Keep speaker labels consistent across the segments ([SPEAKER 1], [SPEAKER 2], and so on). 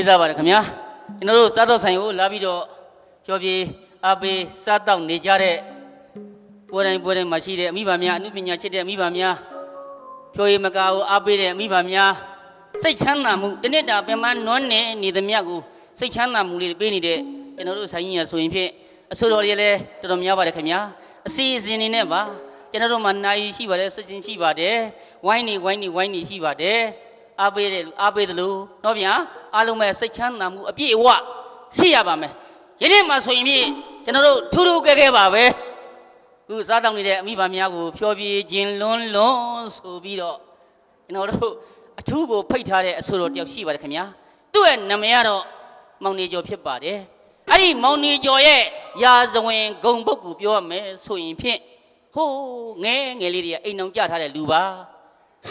[SPEAKER 1] လေးစားပါတယ်ခင်ဗျာကျွန်တော်တို့စားတော့ဆိုင်ကိုလာပြီးတော့ကြော်ပြေအပေးစားတော့နေကြတဲ့ပွဲတိုင်းပွဲတိုင်းမှာရှိတဲ့အမိဘများအမှုပညာချစ်တဲ့အမိဘများဖြိုရည်မကာကိုအားပေးတဲ့အမိဘများစိတ်ချမ်းသာမှုတစ်နှစ်တာပင်မနွမ်းနေနေသမျှကိုစိတ်ချမ်းသာမှုလေးပေးနေတဲ့ကျွန်တော်တို့ဆိုင်ကြီးရဆိုရင်ဖြင့်အဆိုတော်လေးလည်းတော်တော်များပါတယ်ခင်ဗျာအစီအစဉ်နေနဲ့ပါကျွန်တော်တို့မှာနိုင်ရှိပါတယ်စိတ်ချင်းရှိပါတယ်ဝိုင်းနေဝိုင်းနေဝိုင်းနေရှိပါတယ် အားပေးတယ်အားပေးတယ်လို့တော့ဗျာအားလုံးပဲစိတ်ချမ်းသာမှုအပြည့်အဝရှိရပါမယ်ယနေ့မှဆိုရင်ဖြင့်ကျွန်တော်တို့ထူးထူးကဲကဲပါပဲခုစားတောင်းနေတဲ့အမိဘများကိုဖြောပြခြင်းလွန်းလွန်းဆိုပြီးတော့ကျွန်တော်တို့အထူးကိုဖိတ်ထားတဲ့အဆိုတော်တယောက်ရှိပါတယ်ခင်ဗျာသူ့ရဲ့နာမည်ကတော့မောင်နေကျော်ဖြစ်ပါတယ်အဲ့ဒီမောင်နေကျော်ရဲ့ရာဇဝင်ဂုံပုတ်ကိုပြောရမယ်ဆိုရင်ဖြင့်ဟိုးငဲငယ်လေးတွေကအိမ်အောင်ကြထားတဲ့လူပါ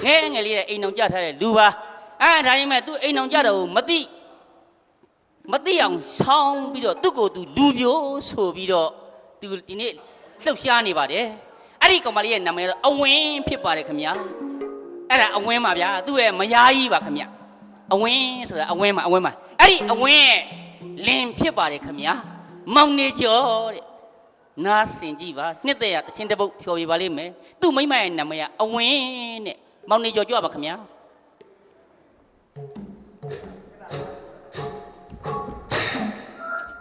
[SPEAKER 1] ငဲငယ်လေးတဲ့အိမ်အောင်ကြထားတဲ့လူပါအဲ့ဒါရင်မဲ့သူအိမ်အောင်ကြတော့မသိမသိအောင်ဆောင်းပြီးတော့သူ့ကိုယ်သူလူပြိုဆိုပြီးတော့သူဒီနေ့လှုပ်ရှားနေပါတယ်အဲ့ဒီကောင်မလေးရဲ့နာမည်တော့အဝင်းဖြစ်ပါတယ်ခင်ဗျာအဲ့ဒါအဝင်းပါဗျာသူ့ရဲ့မယားကြီးပါခင်ဗျအဝင်းဆိုတာအဝင်းပါအဝင်းပါအဲ့ဒီအဝင်းရဲ့လင်ဖြစ်ပါတယ်ခင်ဗျာမောင်နေကျော်တဲ့နားစင်ကြည့်ပါနှစ်သက်ရတချင်းတစ်ပုတ်ဖြော်ပြပါလိမ့်မယ်သူ့မိမရဲ့နာမည်ကအဝင်းတဲ့ မောင်နေကျော်ကြွပါခင်ဗျာ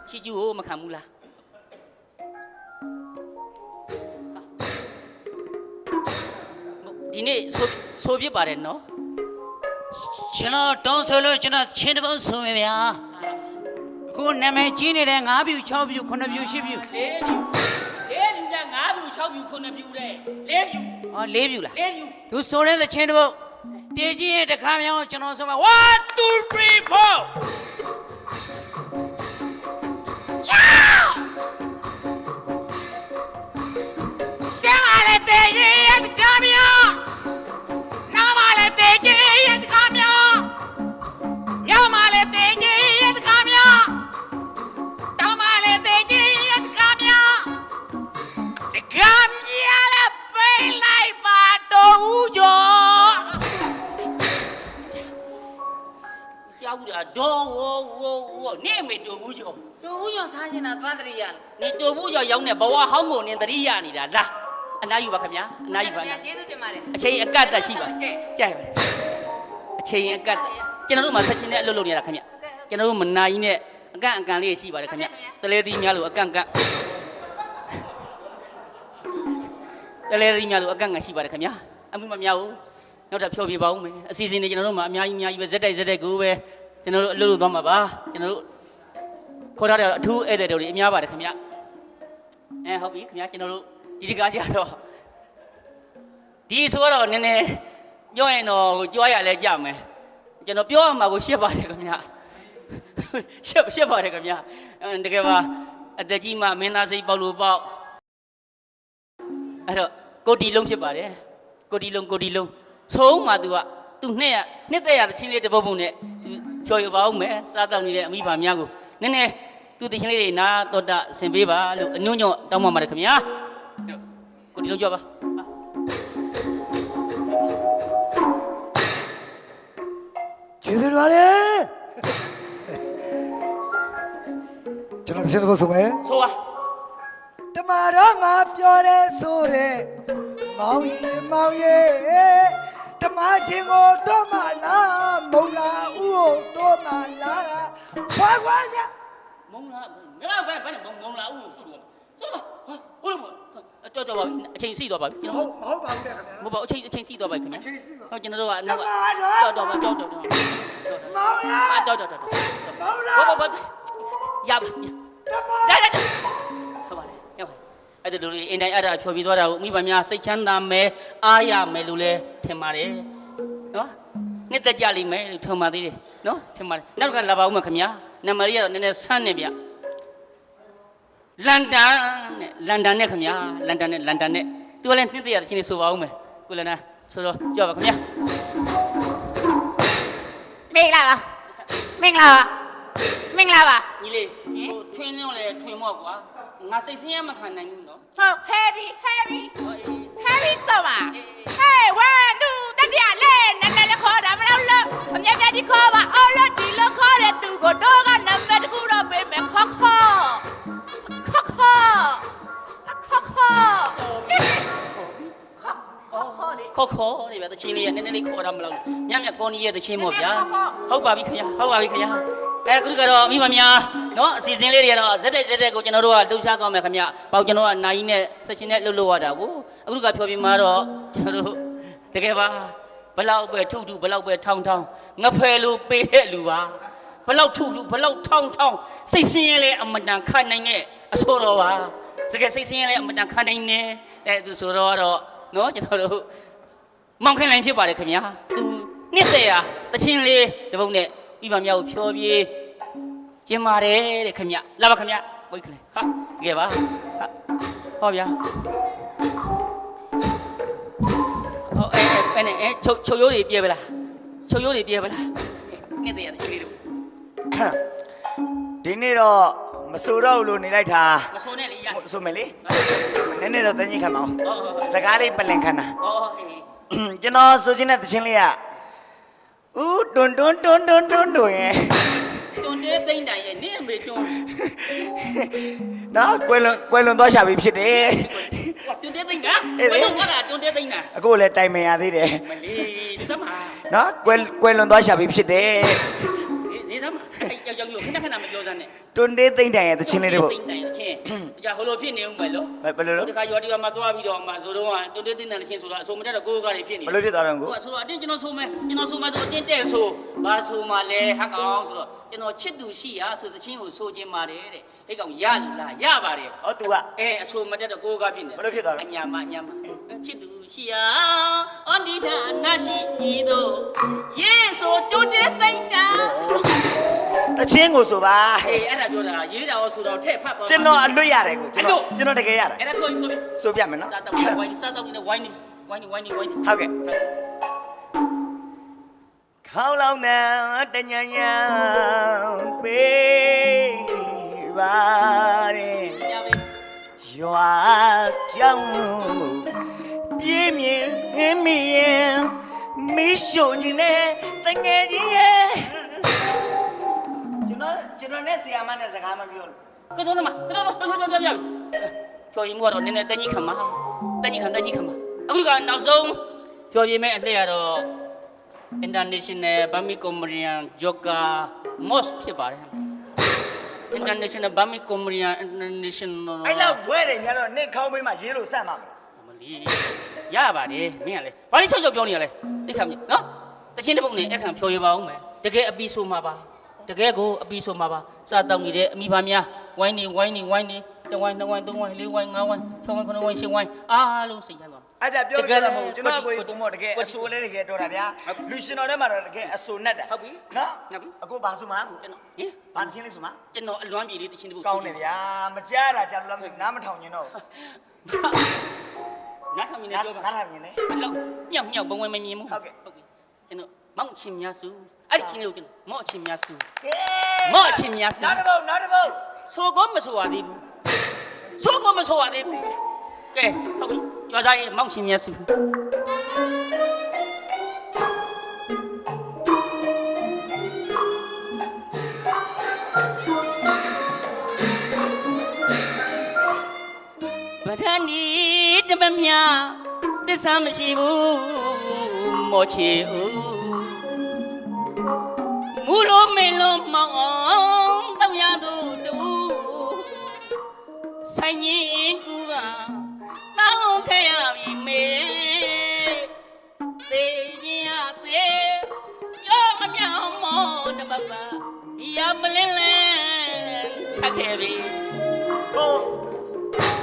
[SPEAKER 1] ချီကျူကိုမခံဘူးလားဒီနေ့ဆိုဆိုပြပါတယ်နော်
[SPEAKER 2] ကျွန်တော်တောင်းဆိုလို့ကျွန်တော်ချင်းတစ်ပုတ်ဆိုမယ်ဗျာအခုနာမည်ကြီးနေတဲ့၅ပြူ၆ပြူ9ပြူ10ပြူ
[SPEAKER 1] လေးဖြူလေးဖြူကငါးဖြူ၆ဖြူခုနှစ်ဖြူတဲ့လေးဖြူ
[SPEAKER 2] ဟော၄ပြူလား
[SPEAKER 1] လေးဖြူ
[SPEAKER 2] သူဆိုတဲ့သချင်းတစ်ပုတ်တေကြီးရဲ့တစ်ခါမြောင်းကျွန်တော်ဆိုမှာ1 2 3 4ရှမ်းပါလေတေကြီး ဒေါ်
[SPEAKER 1] ဝဝဝနေမေတူဘူးကျော်
[SPEAKER 2] တော့ဦးကျော်စားချင်တာသွားတရိယာ
[SPEAKER 1] နေတူဘူးကျော်ရောက်နေဘဝဟောင်းကိုနင်တတိယနေတာလားအနားယူပါခင်ဗျာအနားယူပါနား
[SPEAKER 2] ကျေးဇူးတင်ပါတယ်
[SPEAKER 1] အချိန်အကတ်တက်ရှိပါကြိုက်ပါအချိန်အကတ်တက်ကျွန်တော်တို့မှာဆက်ချင်းနဲ့အလုပ်လုပ်နေတာခင်ဗျကျွန်တော်တို့မနာကြီးနဲ့အကန့်အကန်လေးရှိပါတယ်ခင်ဗျတလဲသီးများလို့အကန့်ကန့်တလဲသီးများလို့အကန့်ကန့်ရှိပါတယ်ခင်ဗျအမှုမများဘူးနောက်ထပ်ဖြောပြပါဦးမယ်အစီအစဉ်တွေကျွန်တော်တို့မှာအများကြီးအများကြီးပဲဇက်တိုက်ဇက်တိုက်ကိုပဲ ကျွန်တော်တို့အလုပ်လုပ်သွားမှာပါကျွန်တော်တို့ခေါ်ထားတဲ့အထူးဧည့်သည်တော်တွေအများပါတယ်ခင်ဗျအဲဟုတ်ပြီခင်ဗျကျွန်တော်တို့ဒီဒီကားကြတော့ဒီဆိုတော့နည်းနည်းပြောရင်တော့ကြွားရလဲကြမယ်ကျွန်တော်ပြောရမှာကိုရှက်ပါတယ်ခင်ဗျရှက်ရှက်ပါတယ်ခင်ဗျတကယ်ပါအသက်ကြီးမှမင်းသားစိတ်ပေါက်လို့ပေါက်အဲ့တော့ကိုတီလုံးဖြစ်ပါတယ်ကိုတီလုံးကိုတီလုံးသုံးမှသူကသူနှစ်ရနှစ်သက်ရသချင်းလေးတပုတ်ပုတ်နဲ့ ဖြော်ရပါအောင်မယ်စားတောက်နေတဲ့အမိဖာများကိုနည်းနည်း तू တချင်းလေးတွေနာတော်တာဆင်ပေးပါလို့အညွန့်ညွန့်တောင်းပန်ပါတယ်ခင်ဗျာကိုတီလုံးကြွပါ
[SPEAKER 3] ကျေးဇူးတော်ပါတယ်ကျွန်တော်ဆက်ဖို့ဆိုမယ်
[SPEAKER 1] ဆိုပါ
[SPEAKER 3] တမတော်ငါပြောတယ်ဆိုတဲ့မောင်ကြီးမောင်ရဲ့ တမချင်းကိုတော့မလားမုံလာဥကိုတော့မလားဘွားဘွားရ
[SPEAKER 1] မုံလာငါဘယ်ဘယ်နဲ့မုံမုံလာဦးလို့ဆိုဆိုပါဟုတ်လို့ကြောက်ကြောက်ပါအချိန်စီးသွားပါကျွန်
[SPEAKER 3] မ
[SPEAKER 1] တော်
[SPEAKER 3] ဟုတ်မဟုတ်ပါဘူးတဲ့ခင်ဗျာ
[SPEAKER 1] မဟုတ်ပါအချိန်အချိန်စီးသွားပါခင်ဗျာ
[SPEAKER 3] အချိန်စီးသွား
[SPEAKER 1] ဟုတ်ကျွန်တော်တို့က
[SPEAKER 3] တမတော်
[SPEAKER 1] တော့တော့ကြောက်တော့တော့
[SPEAKER 3] မောင်ရ
[SPEAKER 1] အာတော့တော့တော့
[SPEAKER 3] မောင်လာ
[SPEAKER 1] ဘာဘာဘာရပါ
[SPEAKER 3] တမ
[SPEAKER 1] ဒါဒါဟုတ်ပါလေရပါ အဲ့ဒါလူတွေအင်တိုင်းအဲ့ဒါဖြော်ပြီးသွားတာကိုမိဘများစိတ်ချမ်းသာမယ်အားရမယ်လို့လဲထင်ပါတယ်နော်နှစ်သက်ကြလိမ့်မယ်လို့ထင်ပါသေးတယ်နော်ထင်ပါတယ်နောက်ကလာပါဦးမခင်ဗျာနံပါတ်လေးကတော့နည်းနည်းဆန်းနေဗျလန်ဒန်နဲ့လန်ဒန်နဲ့ခင်ဗျာလန်ဒန်နဲ့လန်ဒန်နဲ့သူကလည်းနှစ်သက်ရတဲ့ချင်းလေးဆိုပါဦးမယ်ကိုလည်းနာဆိုတော့ကြောက်ပါခင်ဗျာ
[SPEAKER 2] မင်္ဂလာပါမင်္ဂလာပါမင်္ဂလာပါ
[SPEAKER 1] ညီလေးဟိုထွင်းလုံးလေထွင်းမော့ကွာငါစိတ်ဆင်းရဲမခံနိုင်ဘူးနော်
[SPEAKER 2] ဟုတ် heavy heavy
[SPEAKER 1] ဟောအေး
[SPEAKER 2] heavy တော့ပါ hey one two တတိယလဲနည်းနည်းလေးခေါ်တာမလို့လို့အမြဲတမ်းဒီခေါ်ပါ already လို့ခေါ်တဲ့သူကိုတော့ကနံပါတ်တစ်ခုတော့ပေးမယ်ခေါ်ခေါ်ခေါ် ခေါ်ခေါ်
[SPEAKER 1] နေဗျာတချင်းလေးကနည်းနည်းလေးခေါ်တာမလောက်ညံ့ညံ့ကောနီရဲ့တချင်းပေါ့ဗျာဟုတ်ပါပြီခင်ဗျာဟုတ်ပါပြီခင်ဗျာအဲခုကတော့မိမများနော်အစီအစဉ်လေးတွေကတော့ဇက်တဲ့ဇက်တဲ့ကိုကျွန်တော်တို့ကလှူရှားကောင်းမယ်ခင်ဗျပေါ့ကျွန်တော်ကနိုင်နဲ့ဆက်ရှင်နဲ့လှုပ်လို့ရတာကိုအခုကဖြောပြမှာတော့ကျွန်တော်တို့တကယ်ပါဘလောက်ပဲထုတ်ထုတ်ဘလောက်ပဲထောင်းထောင်းငဖယ်လိုပေးတဲ့လူပါဘလောက်ထုထုဘလောက်ထောင်းထောင်းစိတ်ဆင်းရဲလဲအမတန်ခံနိုင်တဲ့အဆိုတော်ပါတကယ်စိတ်ဆင်းရဲလဲအမတန်ခံနိုင်နေအဲသူဆိုတော့တော့နော်ကျွန်တော်တို့ မောင်ခိုင်လိုင်းဖြစ်ပါတယ်ခင်ဗျာသူနှစ်သက်ရာတချင်းလေးတပုတ်နဲ့ပြီးပါမြောက်ဖြောပြေးကျင်းပါတယ်တဲ့ခင်ဗျလာပါခင်ဗျဝိတ်ခလဲဟာတကယ်ပါဟာဟောဗျာဟောအဲအဲနဲ့အဲချုပ်ချုပ်ရိုးတွေပြဲပလားချုပ်ရိုးတွေပြဲပလားနှစ်သက်ရာတချင်းလေးတို့
[SPEAKER 4] ဒီနေ့တော့ မဆိုတော့ဘူးလို့နေလိုက်တာ
[SPEAKER 1] မဆိုနဲ့လေရ
[SPEAKER 4] ဟုတ်ဆိုမယ်လေနည်းနည်းတော့တင်းကြီးခံပါအောင်
[SPEAKER 1] ဟောဟောဟော
[SPEAKER 4] စကားလေးပလင်ခံတာ
[SPEAKER 1] ဟောဟေး
[SPEAKER 4] ကျွန်တော်ဆိုချင်တဲ့သချင်းလေးကဦးတွန်းတွန်းတွန်းတွန်းတွန်းတွန်းရဲ့
[SPEAKER 1] တွန်တဲ့သိမ့်တိုင်ရဲ့နင့်အမေတွန်
[SPEAKER 4] နော်ကွယ်လွန်ကွယ်လွန်သွားရှာပြီဖြစ်တယ်
[SPEAKER 1] တွန်တဲ့သိမ့်ကဘယ်လိုဟောတာတွန်တဲ့သိမ့်တာ
[SPEAKER 4] အခုလည်းတိုင်ပင်ရသေးတယ်
[SPEAKER 1] မလေးဒီစမ်းပါ
[SPEAKER 4] နော်ကွယ်ကွယ်လွန်သွားရှာပြီဖြစ်တယ်
[SPEAKER 1] ဒီဒီစမ်းပါအဲကြောက်ကြောက်လို့ခဏခဏမပြောစမ်းနဲ့
[SPEAKER 4] တွန်းတေးသိမ့်တိုင်ရဲ့သချင်းလေးတွေပေါ့
[SPEAKER 1] တိမ့်တိုင်ချင်းကြာဟိုလိုဖြစ်နေဦးမယ်လို့
[SPEAKER 4] ဘယ်လို
[SPEAKER 1] ဟို
[SPEAKER 4] လဲ
[SPEAKER 1] တခါရွာတီကမှသွားပြီးတော့မှဆိုတော့ကတွန်းတေးတင်တယ်ချင်းဆိုတော့အဆိုမတက်တော့ကိုယ်ကားတွေဖြစ်နေ
[SPEAKER 4] ဘယ်လိုဖြစ်သွားတော့ကို
[SPEAKER 1] ဟိုကဆိုတော့အတင်းကျွန်တော်ဆိုမယ်ကျွန်တော်ဆိုမယ်ဆိုအတင်းတဲ့ဆိုဘာဆိုမှလဲဟက်ကောင်ဆိုတော့ကျွန်တော်ချစ်သူရှိရာဆိုတဲ့ချင်းကိုဆိုခြင်းပါတယ်တဲ့ဟဲ့ကောင်ရလူလားရပါတယ်
[SPEAKER 4] ဟော तू က
[SPEAKER 1] အဲအဆိုမတက်တော့ကိုယ်ကားဖြစ်နေ
[SPEAKER 4] ဘယ်လိုဖြစ်သွားလဲ
[SPEAKER 1] အညာမအညာမချစ်သူရှိရာအန္တိဒနာရှိဤတို့ယေဆိုတွန်းတေးသိမ့်တာ
[SPEAKER 4] သချင်းကိုဆိုပါ
[SPEAKER 1] အေးအဲ့ဒါပြောတာရေးတာရောဆိုတော့ထည့်ဖတ်ပါ
[SPEAKER 4] ကျွန်တော်အလွတ်ရတယ်ကိုကျွန်တော်
[SPEAKER 1] အလွတ်
[SPEAKER 4] ကျွန်တော်တကယ်ရတယ်
[SPEAKER 1] အဲ့ဒါပြောပြီးပြောပြီး
[SPEAKER 4] ဆိုပြမယ်နော်
[SPEAKER 1] စားတော့ဝိုင်းစားတော့နေဝိုင်းနေဝိုင်းနေဝိုင်းနေဝိုင်းနေ
[SPEAKER 4] ဟုတ်ကဲ့ခေါင်းလောင်းတဲ့တညညံပေးပါတယ်
[SPEAKER 1] ရပါ
[SPEAKER 4] ရွာကြောင်ပြင်းမြင်မီရင်မိရှို့ခြင်းနဲ့တငယ်ချင်းရဲ့ ကျွန်တော်ကျွန်တော်နဲ့ဆီယာမနဲ့စကားမပြောလို့
[SPEAKER 1] ကတော့မကတော့တော့ဆောဆောဆောပြပြီကျော်ရင်ကတော့နည်းနည်းတကြီးခံမှာတကြီးခံတကြီးခံမှာအခုကနောက်ဆုံးကျော်ရင်မဲ့အလှည့်ရတော့ International Burmese Comedian Yoga Most ဖြစ်ပါတယ် International Burmese Comedian International
[SPEAKER 4] အဲ့လောက်ဘွဲတယ်ညာတော့နေခေါင်းပေးမှရေးလို့စမ်းပါမယ်
[SPEAKER 1] မလီရပါတယ်မင်းကလေဘာလို့ချက်ချက်ပြောနေရလဲသိခါမြင်နော်တချင်းတစ်ပုတ်နဲ့အခန့်ဖြော်ရပါအောင်မယ်တကယ်အပီဆိုမှာပါ တကယ်ကိုအပီဆိုမှာပါစားတောင်းနေတဲ့အမိပါများဝိုင်းနေဝိုင်းနေဝိုင်းနေတဝိုင်းနှစ်ဝိုင်းသုံးဝိုင်းလေးဝိုင်းငါးဝိုင်း၆ဝိုင်းခုနှစ်ဝိုင်းရှစ်ဝိုင်းအားလုံးစိတ်ချမ်းသွား
[SPEAKER 4] အဲ့ဒါပြော
[SPEAKER 1] တက
[SPEAKER 4] ကြ
[SPEAKER 1] ယ်
[SPEAKER 4] တယ်
[SPEAKER 1] လား
[SPEAKER 4] မ
[SPEAKER 1] မ
[SPEAKER 4] ဟု
[SPEAKER 1] ဟုတ်တ်
[SPEAKER 4] ကျွန်တော်ကို
[SPEAKER 1] ကွက်တိ
[SPEAKER 4] ကိုမောတကယ်
[SPEAKER 1] ကွက်
[SPEAKER 4] အ
[SPEAKER 1] တိ
[SPEAKER 4] ဆိုလေးတကယ်တော်တာဗျာ
[SPEAKER 1] ဟုတ်ပြီ
[SPEAKER 4] လူရှင်တော်ထဲမှာတော့တကယ်အဆိုနဲ့တာ
[SPEAKER 1] ဟုတ်ပြီ
[SPEAKER 4] နော်
[SPEAKER 1] ဟုတ်ပြီ
[SPEAKER 4] အခုဘာဆိုမှာကို
[SPEAKER 1] ကျွန်တော်ဟင်
[SPEAKER 4] ဘာသချင်းလေးဆိုမှာ
[SPEAKER 1] ကျွန်တော်အလွမ်းပြေလေးတချင်းတစ်ပုတ်
[SPEAKER 4] ကောင်းတယ်ဗျာမကြားတာကြာလို့လားမသိဘူးနားမထောင်ရင်တော့
[SPEAKER 1] နားထောင်နေ
[SPEAKER 4] နား
[SPEAKER 1] ပြောပါ
[SPEAKER 4] နားထောင်ရင်လေ
[SPEAKER 1] အလောက်မြောက်မြောက်ဘဝင်မမြင်ဘူး
[SPEAKER 4] ဟုတ်ကဲ့
[SPEAKER 1] ဟုတ်ပြီကျွန်တော်မောက်ချင်းများစု အဲ့ဒီချင်းလေးကိုကျွန်တော်မောက်ချင်းများစု
[SPEAKER 4] ကဲ
[SPEAKER 1] မော့အချင်းများစီ
[SPEAKER 4] နောက်တစ်ပုတ်နောက်တစ်ပုတ်
[SPEAKER 1] ဆိုကောမဆိုရသေးဘူးဆိုကောမဆိုရသေးဘူးကဲဟုတ်ပြီရွာသားရဲ့မောက်ချင်းများစုဗဒန်ဒီတမမြသစ္စာမရှိဘူးမောချေဦး မူလိုမေလိုမောင်အောင်တောင်ရသူတူဆိုင်ရင်ကူကတောင်းခဲ့ရပြီမေသေခြင်းရသေးပြောမမြောင်မောတပပရမလင်းလဲခက်ခဲ့ပြီ
[SPEAKER 4] ဟုတ်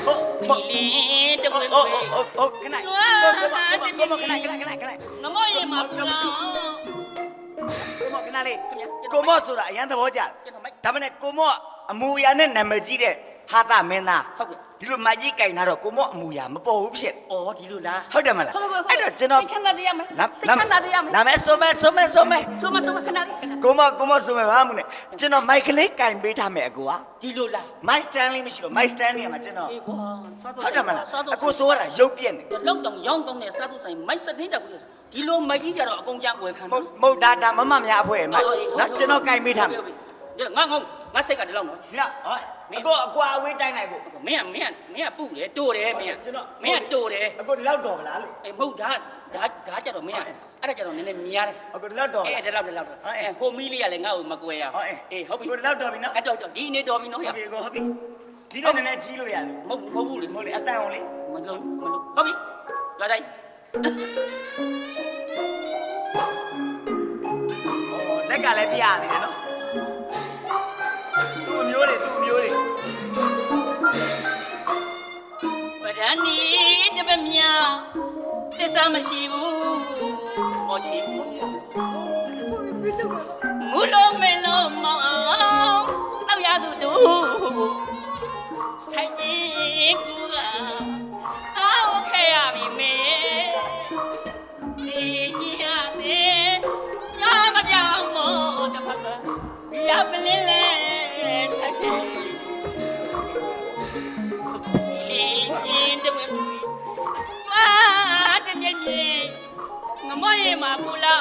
[SPEAKER 4] ဟုတ်
[SPEAKER 1] ဒီ
[SPEAKER 4] ဟုတ်
[SPEAKER 1] လင်းတ
[SPEAKER 4] ဟု
[SPEAKER 1] ကွေ
[SPEAKER 4] တ်
[SPEAKER 1] ကွေ
[SPEAKER 4] ဟုတ်ဟုတ်ဟုတ်ခဏကိုကိုမကိုမခဏခဏခဏခဏ
[SPEAKER 1] နမရေမှာပူလော
[SPEAKER 4] ကိုမခဏလေး
[SPEAKER 1] ခင်ဗျာ
[SPEAKER 4] ကိုမော့ဆိုတာအရန်သဘောကျတယ်
[SPEAKER 1] ကျွန်တော်မိုက်
[SPEAKER 4] ဒါမနဲ့ကိုမော့အမူအရာနဲ့နာမည်ကြီးတဲ့ဟာတာမင်းသား
[SPEAKER 1] ဟုတ်ကဲ့
[SPEAKER 4] ဒီလိုမိုက်ကြီးကင်လာတော့ကိုမော့အမူအရာမပေါ်ဘူးဖြစ်
[SPEAKER 1] အော်ဒီလိုလား
[SPEAKER 4] ဟုတ်တယ်မလား
[SPEAKER 1] ဟုတ်ကဲ့
[SPEAKER 4] အဲ့တော့ကျွန်တော်
[SPEAKER 1] စိတ်ချမ်းသာရမယ်
[SPEAKER 4] လာ
[SPEAKER 1] စိတ်ချမ်းသာရမယ်
[SPEAKER 4] လာမယ်ဆိုမယ်ဆိုမယ်ဆိုမယ်
[SPEAKER 1] ဆိုမဆိုမစနာလေး
[SPEAKER 4] ကိုမော့ကိုမော့ဆိုမယ်ဘာမှမနဲ့ကျွန်တော်မိုက်ကလေးကင်ပေးထားမယ်အကူက
[SPEAKER 1] ဒီလိုလား
[SPEAKER 4] မိုက်စတန်လေးမရှိလို့မိုက်စတန်လေးကမှကျွန်တော်
[SPEAKER 1] အေးကွာစားတော့
[SPEAKER 4] ဟုတ်တယ်မလား
[SPEAKER 1] စားတော့
[SPEAKER 4] အကူဆိုရတာရုပ်ပြက်နေ
[SPEAKER 1] လောက်တောင်ရောင်းတောင်းနဲ့စားတော့ဆိုင်မိုက်စတင်းတက်ကူရဒီလိုမကြီးကြတော့အကုန်ကြွယ်ခံ
[SPEAKER 4] မဟုတ်မဟုတ်ဒါဒါမမများအဖွဲအမနော်ကျွန်တော်ကြိုက်မိထားမယ်
[SPEAKER 1] ငါငါငါစိတ်ကဒီလောက်နော်
[SPEAKER 4] ဒီလားဟောအကိုအကွာအဝေးတိုင်းလိုက်ဖို့
[SPEAKER 1] မင်းကမင်းကမင်းကပုတယ်တိုးတယ်မင်းက
[SPEAKER 4] ကျွန်တော်
[SPEAKER 1] မင်းကတိုးတယ်
[SPEAKER 4] အကိုဒီလောက်တော်မလားလို့
[SPEAKER 1] အေးမဟုတ်ဒါဒါဒါကြတော့မင်းကအဲ့ဒါကြတော့နည်းနည်းမြားတယ်
[SPEAKER 4] အကိုဒီလောက်တော်မ
[SPEAKER 1] အေး
[SPEAKER 4] လား
[SPEAKER 1] ဒီလောက်ဒီလောက်အဲဟိုမီလေးကလည်းငါ့ကိုမကွယ်ရ
[SPEAKER 4] ဟောအေး
[SPEAKER 1] အေးဟုတ်ပြီ
[SPEAKER 4] ကိုဒီလောက်တော်ပြီနော်
[SPEAKER 1] အဲ့တော့ဒီနေ့တော်ပြီနော်
[SPEAKER 4] ဟု
[SPEAKER 1] ရ
[SPEAKER 4] တ်ပြီကိုဟုတ်ပြီဒီတော့နည်းနည်းကြီးလို့ရတယ်
[SPEAKER 1] မဟုတ်မဟုတ်ဘူးလေ
[SPEAKER 4] မဟုတ်လေအတန်အောင်လေ
[SPEAKER 1] မလုံးမလုံးဟုတ်ပြီလာတိုင်း
[SPEAKER 4] လက်ကလည်းပြရသေးတယ်နော်သူ့အမျိုးတွေသူ့အမျိုးတွေ
[SPEAKER 1] ပဒဏီတပမြသစ္စာမရှိဘူးဟောချီဘူးမူလုံးမလုံးမောင်တော့ရသူတို့ဆိုင်ကြီးကူက မရေမှာပူလာ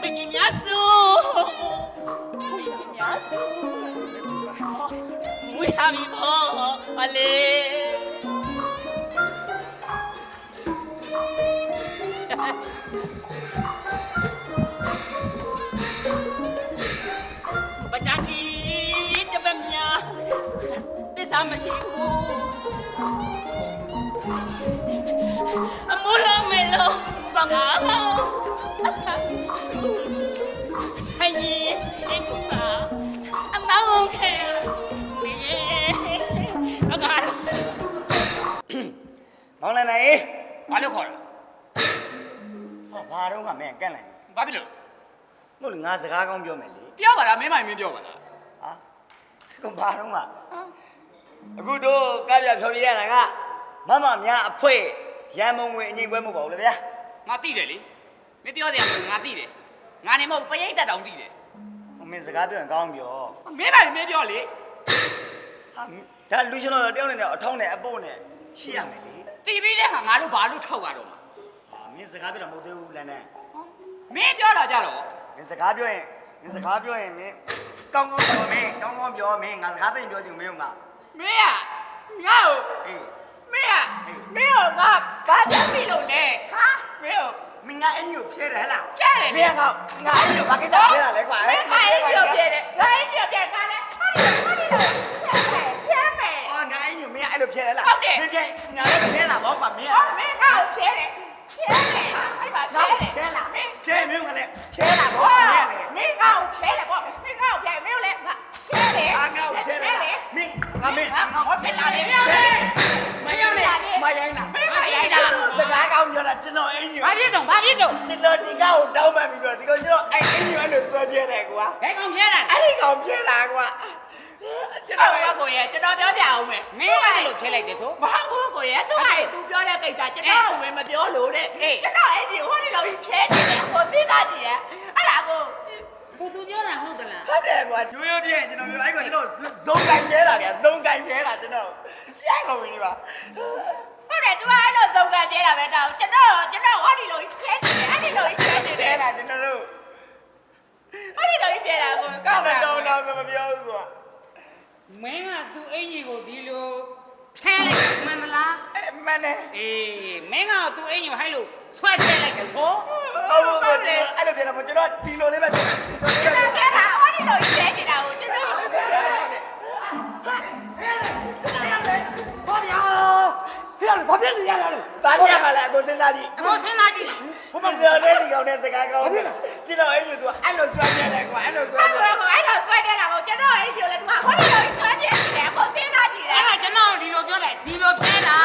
[SPEAKER 1] မကြီးများစိုးမကြီးများစိုးမွေးဟာမီဘောအလေပတန်ဒီတပမြာသစ္စာမရှိဘူး အမလို့မလို့ဘာငါဆိုင်ရင်ကူပါအမောင်းခဲမေအကား
[SPEAKER 4] မောင်လန်နိုင်
[SPEAKER 2] ဘာလို့ခေါ်လဲ
[SPEAKER 4] ဟောဘာတော့ကမင်းကန့်လိုက်
[SPEAKER 2] ဘာဖြစ်လို့
[SPEAKER 4] မဟုတ်လေငါစကားကောင်းပြောမယ်လေ
[SPEAKER 2] ပြောပါလားမင်းမိုင်မင်းပြောပါလား
[SPEAKER 4] ဟာကဘာတော့ကအခုတို့ကပြဖြောပြရတာက မမများအဖွဲရန်မုံငွေအငိမ့်ပွဲမဟုတ်ပါဘူးလေဗျာ
[SPEAKER 2] ငါသိတယ်လေမင်းပြောတယ်ကငါသိတယ်ငါနေမဟုတ်ပရိသတ်တောင်သိတယ်
[SPEAKER 4] မင်းစကားပြောရင်ကောင်းပြော
[SPEAKER 2] မင်းမိုင်မင်းပြောလေ
[SPEAKER 4] ဟာဒါလူရှင်တော်တယောက်နဲ့အထောင်းနဲ့အပုတ်နဲ့ရှိရမယ်လေ
[SPEAKER 2] တီဗီတဲ့ဟာငါတို့ဘာလို့ထောက်ရတော့မှာ
[SPEAKER 4] ဟာမင်းစကားပြောတာမဟုတ်သေးဘူးလန်နဲ့
[SPEAKER 2] မင်းပြောတာကြတော့
[SPEAKER 4] မင်းစကားပြောရင်မင်းစကားပြောရင်မင်းကောင်းကောင်းပြောမင်းကောင်းကောင်းပြောမင်းငါစကားသိရင်ပြောချင်မင်းက
[SPEAKER 2] မင်းကငါ့ကို
[SPEAKER 4] အေး
[SPEAKER 2] မင်းကမင်းကငါဘာပြပြီလို့လဲဟာမင်းကို
[SPEAKER 4] မင်းငါအင်ကြီးကိုဖြဲတယ်ဟဲ့လား
[SPEAKER 2] ပြတယ်
[SPEAKER 4] မင်းကငါငါအင်ကြီးကိုဘာကိစ္စဖြဲတာလဲကွာ
[SPEAKER 2] မင်းကအဲ့ဒီလိုပြတယ်ငါအဲ့ဒီလိုပြကားလဲဟာဒီဟာဒီလိုချမ်းမယ်
[SPEAKER 4] အော်ငါအင်ကြီးကိုမင်းအဲ့လိုဖြဲတယ်လား
[SPEAKER 2] ဟုတ်တယ်
[SPEAKER 4] မင်းဖြဲငါလည်းဖြဲတာဘောကွာမင်း
[SPEAKER 2] ဟောမင်းငါ့ကိုချဲတယ်ချဲတယ်အဲ့ပါချဲတယ်
[SPEAKER 4] ဖြဲလား
[SPEAKER 2] မင်း
[SPEAKER 4] ဖြဲမင်းကလည်းဖြဲတာဘော
[SPEAKER 2] ဟော
[SPEAKER 4] မင်းကလည်း
[SPEAKER 2] မင်းငါ့ကိုချဲတယ်ပေါ့မင်းငါ့ကိုချဲမင်းလည်းငါချဲတယ်
[SPEAKER 4] အာငါ့ကိုဖြဲတယ်လား မင်းငါမင်း
[SPEAKER 2] ငါငါဟောဖြစ်လာလေ
[SPEAKER 4] ဖြဲမရိုင်းလားမရိုင်းလား
[SPEAKER 2] မင်းမရိုက်တာ
[SPEAKER 4] စကားကောင်းပြောတာကျွန်တော်အင်ကြီး
[SPEAKER 2] ဘာဖြစ်တော့ဘာဖြစ်တော့
[SPEAKER 4] ကျွန်တော်ဒီကောက်ကိုတောင်းပန်ပြီးတော့ဒီကောင်ကျွန်တော်အဲ့အင်ကြီးအဲ့လိုဆွဲပြဲတယ်ကွာ
[SPEAKER 2] ဘယ်ကောင်ချဲတာ
[SPEAKER 4] အဲ့ဒီကောင်ပြဲတာကွာကျွန်
[SPEAKER 2] အဲ့
[SPEAKER 4] တော်
[SPEAKER 2] တော့ကိုရဲ့ကျွန်တော်ပြောပြအောင်မယ်မင်းကလည်းချဲလိုက်တယ်ဆိုမဟုတ်ဘူးကိုရဲ့သူကသူပြောတဲ့ကိစ္စကျွန်တော်ဝင်မပြောလို့တဲ့ကျွန်တော်အဲ့ဒီဟိုဒီလိုချဲနေတယ်ကိုသိသားကြည့်ရဲ့အဲ့ဒါကို
[SPEAKER 5] ကိုသူပြောတာဟုတ်သလား
[SPEAKER 4] ဟုတ်တယ်ကွာရိုးရိုးပြဲကျွန်တော်ပြောအဲ့ကောင်ကျွန်တော်ဇုံကင်ပြဲတာဗျာဇုံကင်ပြဲတာကျွန်တော်ပြဲကုန်ပြီဒီပါ
[SPEAKER 2] ဟုတ်တယ်သူကအဲ့လိုသုံးကပြဲတာပဲတောင်းကျွန်တော်ကျွန်တော်ဟောဒီလိုချဲနေတယ်အဲ့ဒီလိုချဲနေတ
[SPEAKER 4] ပြဲ
[SPEAKER 2] ယ်
[SPEAKER 4] တာကျွန်တော်တို့
[SPEAKER 2] ဟောဒီလိုပြဲတာကိုကော
[SPEAKER 4] ကော
[SPEAKER 2] က်
[SPEAKER 4] င်း
[SPEAKER 2] တာ
[SPEAKER 4] တော့တော့ဆိုမပြောဘူးကွာ
[SPEAKER 5] မင်းကသူ့အင်ကြီးကိုဒီလို ဖဲလိုက်တာမှန်မလား
[SPEAKER 4] အဲ့မနဲ့
[SPEAKER 5] အေးမင်းကသူ့အင်ကြီးကိုဟဲ့လို့ဆွဲပြလိုက်တယ်ဆို
[SPEAKER 4] ဟုတ်ဘူးကွာအဲ့လိုပြဲတာမကျွန်တော်ဒီလိုလေးပဲကျွန်တော်
[SPEAKER 2] ကျွန်တော်ပြဲတာဟောဒီလိုချဲနေတာကိုကျွန်တော်
[SPEAKER 3] ဘာဗျာဟဲ့ဘာဖြစ်နေရလဲ
[SPEAKER 4] ဘာပြပါလဲအကိုစဉ်းစားကြည့်
[SPEAKER 5] အကိုစဉ်းစားကြည့်
[SPEAKER 4] ကျွန်တော်လည်းဒီကောင်နဲ့စကားကောင်းကျွန်တော်အဲ့လိုသူအဲ့လိုဆွဲပြဲတယ်ကွာအဲ့လိုဆွဲ
[SPEAKER 2] အဲ့
[SPEAKER 4] ပြဲ
[SPEAKER 2] လိုကိုအဲ့လိုဆွဲနေတာကိုကျွန်တော်အဲ့ဒီလိုလေသူကဟောဒီလိုဆွဲနေတယ်ကိုသိသားကြည့်တယ်
[SPEAKER 5] အဲ့ဒါကျွန်တော်ဒီ လိုပြောတယ်ဒီလိုဖဲတာ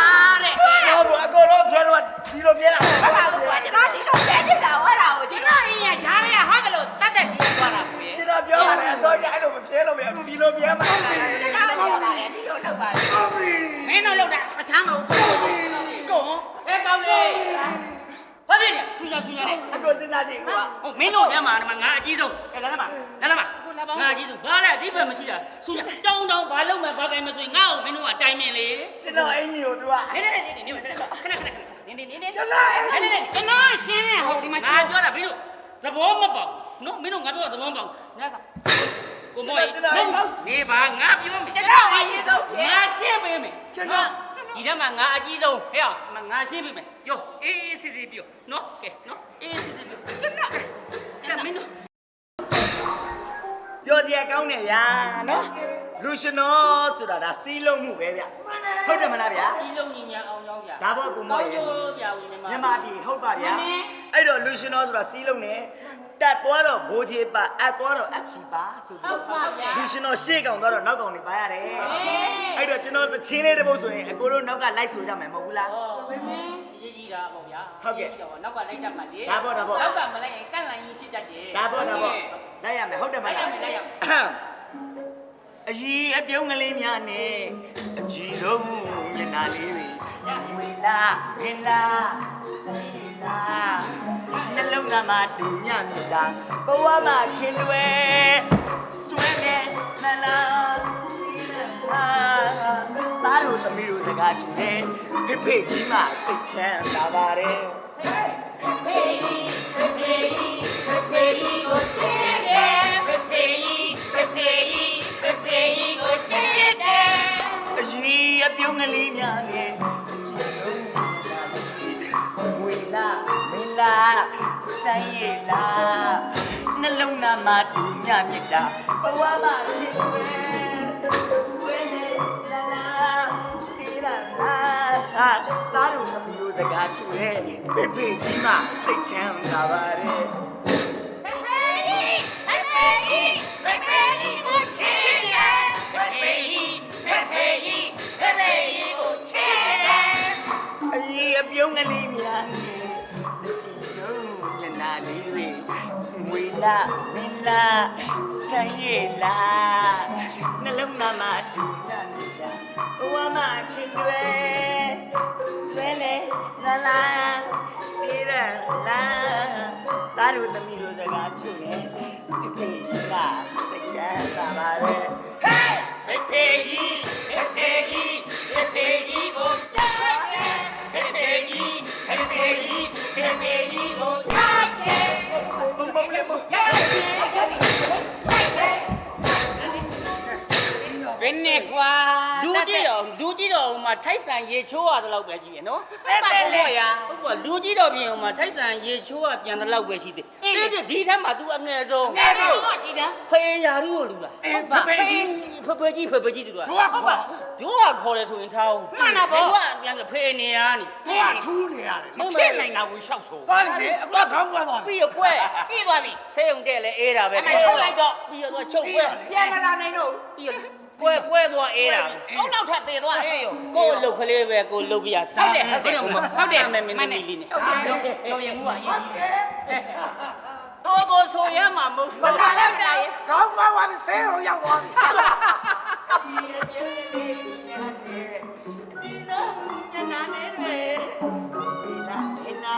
[SPEAKER 5] တဲ့
[SPEAKER 4] ဟုတ်ဘူးအကိုတော့ဖြဲတော့ဒီလိုပြဲတာ
[SPEAKER 2] ဘာမှမဟုတ်ဘူးကျွန်တော်ဒီလိုချဲနေတာဟောတာကို
[SPEAKER 5] ကျွ
[SPEAKER 2] ကျွန်န်
[SPEAKER 5] တော်အင်ကြီးကဂျားရဲဟောတယ်လို့တတ်တက်ပြီးသွားတာကိုရဲ့
[SPEAKER 4] ကျွန်တော်ပြောပါတယ်အစောကြီးအဲ့လိုမပြဲလို့မရဘူးဒီလိုပြဲမှာ
[SPEAKER 2] တော်ပြောလာတယ်ဒီလိုလောက်ပါလေ
[SPEAKER 5] မင်းတို့လောက်တာအချမ်းမဟုတ်ဘူးကိုဟဲ့ကောင်းလေဘာဖြစ်လဲဆူညာဆူညာလေ
[SPEAKER 4] အကိုစဉ်းစားကြည့်ကွာ
[SPEAKER 5] ဟုတ်မင်းတို့ညမှာငါအကြီးဆုံးဟဲ့လာလာမလာလာမ
[SPEAKER 2] ကိုလာ
[SPEAKER 5] ပေါ့
[SPEAKER 1] ငါကြီးစုဘာလဲအဓိပ္ပာယ်မရှိတာဆူတောင်းတောင်းဘာလုံးမဲ့ဘာကဲမဆိုရင်ငါ့ကိုမင်းတို့ကတိုင်မြင်လေ
[SPEAKER 4] ကျွန်တော်အင်ကြီးကိုသူက
[SPEAKER 5] နေနေနေနေခဏခဏခဏနေနေနေနေကျွန်တော်နေနေကျွန်တော်ရှင်းနေဟိုဒီမှာ
[SPEAKER 1] ငါပြောတာမင်းတို့သဘောမပေါက်နော်မင်းတို့ငါပြောတာသဘောမပေါက်ငါကကိုမော်ကြီးနေပါငါပြောမယ်
[SPEAKER 5] ကျွန်တော်အရင်ဆုံးဖြ
[SPEAKER 1] ငါရှင်းပေးမယ်ကျွန်တော်ဒီထဲမှာငါအကြီးဆုံးဟဲ့အောင်ငါရှင်းပေးမယ်ပြောအေးအေးစစ်စစ်ပြောနော်ကဲနော်အေးအေးစစ်စစ်ပြောကျွန်တော်ကဲမင်းတို့
[SPEAKER 4] ပြောစရာကောင်းတယ်ဗျာနော်လူရှင်တော်ဆိုတာဒါစီးလုံးမှုပဲဗျဟုတ်တယ်မလားဗျာ
[SPEAKER 1] စီလုံးညီညာအောင်ကြောင်းဗျာ
[SPEAKER 4] ဒါပေါ့ကိုမော်ရေ
[SPEAKER 1] တောင်းကျိုးဗျာဝင်မြန်မာ
[SPEAKER 4] မြန်မာပြည်ဟုတ်ပါဗျာအဲ့တော့လူရှင်တော်ဆိုတာစီးလုံးနဲ့တက်သွားတော့ဘိုးကြီးပါအပ်သွားတော့အချီပါဆိုပြီးတော့လူရှင်တော်ရှေ့ကောင်သွားတော့နောက်ကောင်နေပါရတယ်အဲ့တော့ကျွန်တော်သချင်းလေးတစ်ပုတ်ဆိုရင်အကိုတို့နောက်ကလိုက်ဆိုကြမယ်မဟုတ်ဘူးလား
[SPEAKER 1] ဟော ရေးကြီးတာပေါ့ဗျာ
[SPEAKER 4] ဟုတ်ကဲ့
[SPEAKER 1] ရေးကြီးတာပေါ့နောက်ကလိုက်တတ်မှလေ
[SPEAKER 4] ဒါပေါ့ဒါပေါ့
[SPEAKER 1] နောက်ကမလိုက်ရင်ကန့်လန့်ကြီးဖြစ်တတ်တယ်
[SPEAKER 4] ဒါပေါ့ဒါပေါ့လိုက်ရမယ်ဟုတ်တယ်မ
[SPEAKER 1] လိုက်ရ
[SPEAKER 4] လား
[SPEAKER 1] မယ်လိုက်ရမယ်
[SPEAKER 4] အကြီးအပြုံးကလေးများနဲ့အကြီးဆုံးမျက်နှာလေးတွေဝီလာဝီလာစီလာနှလုံးသားမှာတူမြမြတာဘဝမှာခင်တွေဆွဲ သမီးတို့စကားချင်တယ်ဖေဖေကြီးမှစိတ်ချမ်းသာပါတယ်
[SPEAKER 5] ဖေးဖေးဖေးဖေးကိုချစ်တယ်ဖေးဖေးဖေးဖေးဖေးကိုချစ်တယ်
[SPEAKER 4] အကြီးအပြုံးကလေးများနဲ့အကြီးဆုံးဝေလာမလာဆိုင်ရလာနှလုံးသားမှာတူမြမြတ်တာဘဝမှာဖြစ်ွယ် လာလာဟာသားတို့သမီးတို့စကားချူရဲ့ပေပေကြီးမှစိတ်ချမ်းသာပါတယ်
[SPEAKER 5] ဖေးဖေးဖေးဖေးကိုချစ်တယ်ဖေးဖေးဖေးဖေးဖေးကိုချစ်တယ်
[SPEAKER 4] အကြီးအပြုံးကလေးများနဲ့အကြည့်လုံးမျက်နှာလေးတွေငွေလာမင်းလာဆိုင်ရလာနှလုံးသားမှာအတူညနေတာ ဘဝမှာခင်တွေဆွဲလေလာလာဒီရလာတာတို့သမီးတို့စကားချွေရဲ့ဒီကိစ္စကစိတ်ချမ်းသာပါလေ
[SPEAKER 5] ဖေးဖေးဖေးဖေးဖေးကိုချစ်တယ်ဖေးဖေးဖေးဖေးဖေးဖေးကိုချစ်တယ်
[SPEAKER 4] ဘုံဘုံလေးဘုံ
[SPEAKER 5] ဘ
[SPEAKER 1] ထိုက်ဆန်ရေချိုးရတယ်လို့ပဲကြည့်ရနော်
[SPEAKER 5] တဲ့တဲ့လေရာ
[SPEAKER 1] ဟုတ်ကဲ့လူကြည့်တော့ပြင်ဟိုမှာထိုက်ဆန်ရေချိုးကပြန်တယ်လို့ပဲရှိသေးတယ်ဒီဒီထဲမှာ तू အငယ်ဆုံး
[SPEAKER 5] ငယ်တော့ကြည်တယ်
[SPEAKER 1] ဖေးရာလူကိုလူလား
[SPEAKER 4] အေးဖဖေကြီး
[SPEAKER 1] ဖေဖေကြီးဖေဖေကြီးတူလား
[SPEAKER 3] တို့ကခေါ်
[SPEAKER 1] တို့ကခေါ်တယ်ဆိုရင်ထားအောင်
[SPEAKER 5] မှန်တာပေါ့
[SPEAKER 1] ကပြန်ဖေးနေရနေ
[SPEAKER 3] တို့ကထူးနေရတယ်
[SPEAKER 5] မဖြစ်နိုင်တာကိုရှောက်ဆို
[SPEAKER 3] သွားပြီလေအခုကခေါင်းကွဲသွားပြီ
[SPEAKER 1] ပြီးရကွဲ
[SPEAKER 5] ပြီးသွားပြီ
[SPEAKER 1] ဆေးုံတဲ့လဲအေးတာပဲ
[SPEAKER 5] အမေချုပ်လိုက်တော့
[SPEAKER 1] ပြီးရတော့ချုပ်ကွဲ
[SPEAKER 5] ပြန်မလာနိုင်တော့
[SPEAKER 1] ပြီးရ ကွဲကွဲသွားအေးတာ
[SPEAKER 5] ဘူးနောက်ထပ်သေးသွားအေးရော
[SPEAKER 1] ကိုယ်လုတ်ကလေးပဲကိုလုတ်ပြရ
[SPEAKER 5] ဟုတ်တယ်ဟုတ်တယ်ဟုတ်တယ်
[SPEAKER 1] မယ်မင်းသမီးလေးနဲ့
[SPEAKER 5] ဟုတ်တယ်
[SPEAKER 1] ကျော်ရင်မှုကအရေးကြီးတယ်ကိုကိုဆိုရမှာမဟုတ်
[SPEAKER 5] မလာတော့တာရ
[SPEAKER 3] ခေါင်းကွဲသွားပြီဆဲအောင်ရောက်သွားပြီ
[SPEAKER 4] ဒီရပြင်းလေးညာနေဒီတော့ညနာနေလေဒီလာဒီလာ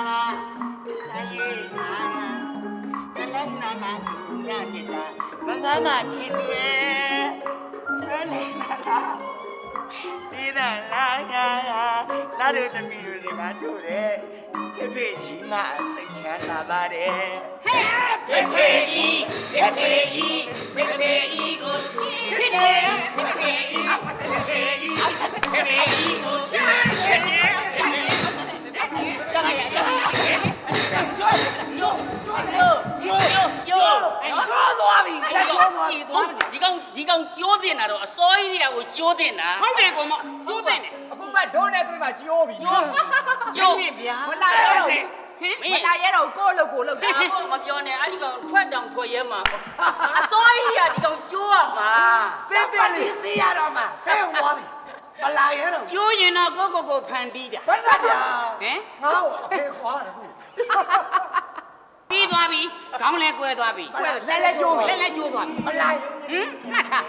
[SPEAKER 4] ဆိုင်ရလာကလန်းနာနာညနေတာမမမခင်တွေဆွဲ လေနာလာဒီလာလာလာလာတို့သမီးတို့တွေကတို့တယ်ဖေဖေကြီးမစိတ်ချမ်းသာပါတယ်
[SPEAKER 5] ဖေဖေကြီးဖေဖေကြီးဖေဖေကြီးကိုချစ်တယ်ဖေဖေကြီး ကြီးတွေကကိုကျိုး
[SPEAKER 1] တင်တာ
[SPEAKER 5] ဟုတ်တယ်ကောမကျိုးတယ်
[SPEAKER 6] အခုမှဒုံးနဲ့သွေးမှာကျိုးပြီ
[SPEAKER 1] ကျိုးကျိုး
[SPEAKER 5] နေဗျာ
[SPEAKER 6] မလာရတော့
[SPEAKER 5] ဟင်
[SPEAKER 6] မလာရတော့ကိုယ့်လို့ကိုယ်လို့
[SPEAKER 1] ဒါတော့မပြောနဲ့အဲ့ဒီကောင်ထွက်တောင်ထွက်ရဲမှာအစောကြီးကဒီကောင်ကျိုးရမှာ
[SPEAKER 3] တင်းတင်းလေးစီးရတော့မှဆဲအောင်သွားပြီမလာရဲတော့
[SPEAKER 5] ကျိုးရင်တော့ကိုကိုကိုဖန်တီးတာ
[SPEAKER 3] ဘယ်နဲ့ဗျာ
[SPEAKER 5] ဟင်
[SPEAKER 3] ငါ့ကိုအဖေခွာတယ်သူ
[SPEAKER 5] ပြီးသွားပြီခေါင်းလဲကွဲသွားပြီ
[SPEAKER 6] လဲလဲကျိုးပြီ
[SPEAKER 5] လဲလဲကျိုးသွားပြီ
[SPEAKER 6] မလာ
[SPEAKER 5] ဟင်ငါထား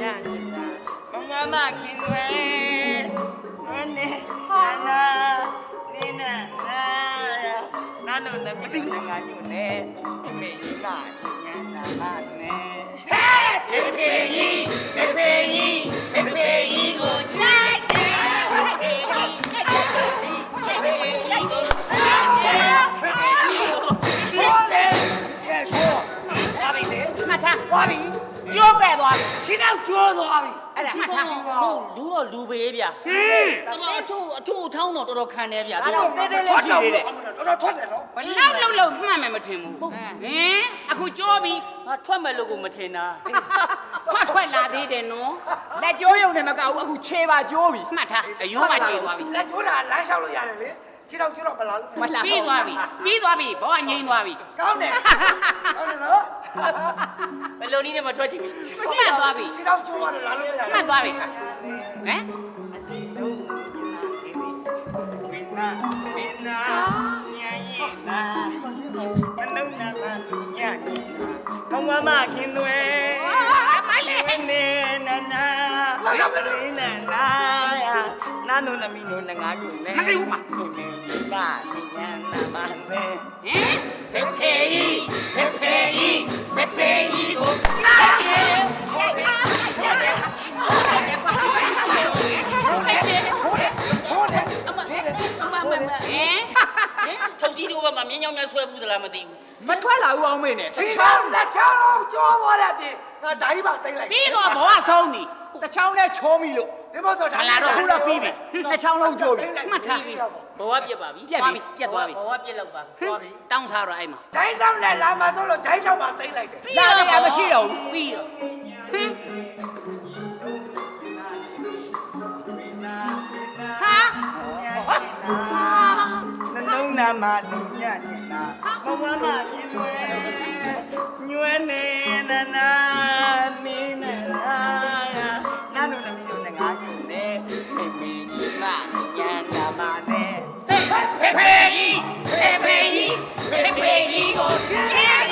[SPEAKER 4] ညနေမမမခင်ဝဲမနေနာနာနေနာနာနာတို့တပတိငါညို့နေအမေကြီးကညနာနာ
[SPEAKER 5] နေဟဲ့ပေပေကြီး
[SPEAKER 3] ပေပေ
[SPEAKER 6] ကြီး ပဲ့သွားပြီ
[SPEAKER 3] ရှင်းတော့ကျိုးသွားပြီ
[SPEAKER 6] အဲ့ဒါမှတ်ထား
[SPEAKER 1] လူတော့လူပဲဗျာတော်တော်အထုအထုအထောင်းတော့တော်တော်ခံတယ်ဗျာ
[SPEAKER 6] အဲ့တော့တေးသေးလေးရှိသေးတယ်
[SPEAKER 3] တော်တော်ထွက်တယ်နော်
[SPEAKER 5] ဘလောက်လုံးလုံးမှတ်မယ်မထင်ဘူးဟင်အခုကြောပြီ
[SPEAKER 1] ငါထွက်မယ်လို့ကိုမထင်တာ
[SPEAKER 5] ထွက်ထွက်လာသေးတယ်နော်
[SPEAKER 6] လက်ကျိုးရုံနဲ့မကဘူးအခုခြေပါကျိုးပြီ
[SPEAKER 5] မှတ်ထားအယိုးပါကျေသွားပြီ
[SPEAKER 3] လက်ကျိုးတာလမ်းလျှောက်လို့ရတယ်လေ ခြေတော့ကျိုးတော့မလာဘူး
[SPEAKER 6] မလာ
[SPEAKER 5] ပြီးသွားပြီပြီးသွားပြီဘောကငိမ့်သွားပြီ
[SPEAKER 3] ကောင်းတယ်ကောင်းတယ်နော်
[SPEAKER 1] ဘယ်လိုနည်းနဲ့မထွက်ချင်ဘူး
[SPEAKER 5] မှတ်သွားပြီ
[SPEAKER 3] ခြေတော့ကျိုးရတယ်လာလို့ရတယ်
[SPEAKER 5] မှတ်သွားပြီဟမ်
[SPEAKER 4] အတီလုံးမိနာအေးဝိနာမိနာညာရင်နာမနုံနာမညညကောင်းမမခင်သွဲ
[SPEAKER 5] မလေး
[SPEAKER 4] နေနနာ ဝိနေနနာယာနာနုနမီနုနငါညုနေမသိဘူးပါမိနာညာနာမနေ
[SPEAKER 5] ဟင်ဖေဖေကြီးဖေဖေကြီးဖေဖေကြီးကိုချစ်တယ်ချစ်တယ်ချစ်တယ်အမအမအမဟင်
[SPEAKER 1] ဟင်ထုတ်စီးတို့ဘက်မှာမြင်းကြောင်များဆွဲဘူးသလားမသိဘူး
[SPEAKER 6] မထွက်လာဘူးအောင်မေနဲ့
[SPEAKER 3] ခြေတော့လက်ချောင်းကျိုးသွားတဲ့အပြင်ငါဓာကြီးပါတိတ်လိုက်
[SPEAKER 5] ပြီးတော့ဘောကဆုံးပြီ
[SPEAKER 6] တစ်ချောင်းနဲ့ချောပြီလို့
[SPEAKER 3] ဒီမို့ဆို
[SPEAKER 6] မလာတော့ဘူးတော့ပြီးပြီတစ်ချောင်းလုံးကျိုးပြီ
[SPEAKER 5] မှတ်ထား
[SPEAKER 1] ဘဝပြက်ပါပြီ
[SPEAKER 6] ပြက်ပြီ
[SPEAKER 5] ပြက်သွားပြီ
[SPEAKER 1] ဘဝပြက်လောက်ပါပြီ
[SPEAKER 3] သွားပြီ
[SPEAKER 5] တောင်းစားတော့အဲ့မှာ
[SPEAKER 3] ဓာကြီးတော့နဲ့လာမှဆိုလို့ဓာကြီးတော့မှတိတ်လိုက်တယ်
[SPEAKER 6] လာလေအမရှိတော့ဘူး
[SPEAKER 5] ပြီးတော့ဟင်ဟာ
[SPEAKER 4] နနုံနာမနုညညနာဘဝမခင်သွဲညွဲနေနနာနေနနာယာနာ ညာနာမနေ
[SPEAKER 5] ဖေဖေကြီးဖေဖေကြီးဖေဖေကြီးကိုချစ်တယ်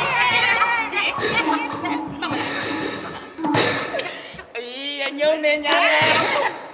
[SPEAKER 4] အေးအညုံနေညာနေ